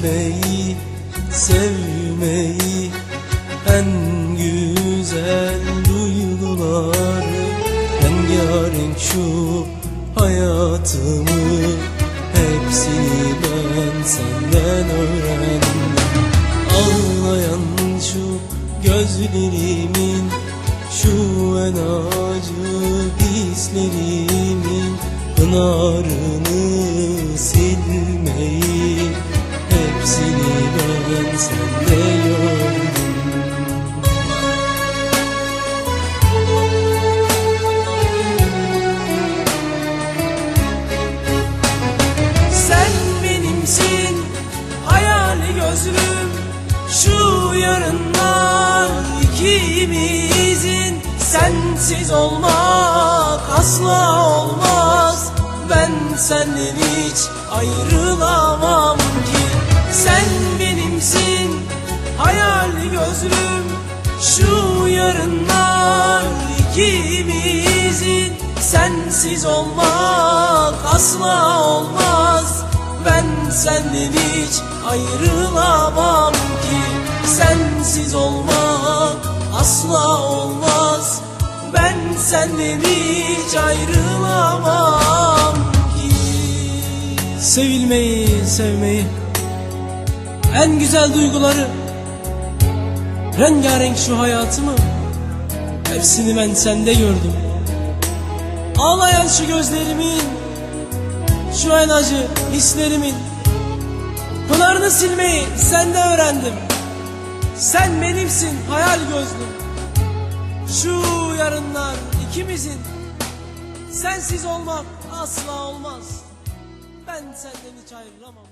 Sevilmeyi, sevmeyi En güzel duyguları Rengarenk şu hayatımı Hepsini ben senden öğrendim. Ağlayan şu gözlerimin Şu en acı hislerimin Pınarını silmeyi Sen benimsin hayali gözlüm. Şu yarınlar ikimizin. Sensiz olmak asla olmaz. Ben senden hiç ayrılamam ki. Sen benimsin hayali gözlüm Şu yarınlar ikimizin. Sensiz olmak asla olmaz. Ben senden hiç ayrılamam ki. Sensiz olmak asla olmaz. Ben senden hiç ayrılamam ki. Sevilmeyi, sevmeyi En güzel duyguları Rengarenk şu hayatımı Hepsini ben sende gördüm. Ağlayan şu gözlerimin Şu en acı hislerimin. Pınarını silmeyi sende öğrendim. Sen benimsin hayal gözlüm. Şu yarınlar ikimizin. Sensiz olmak asla olmaz. Ben senden hiç ayrılamam.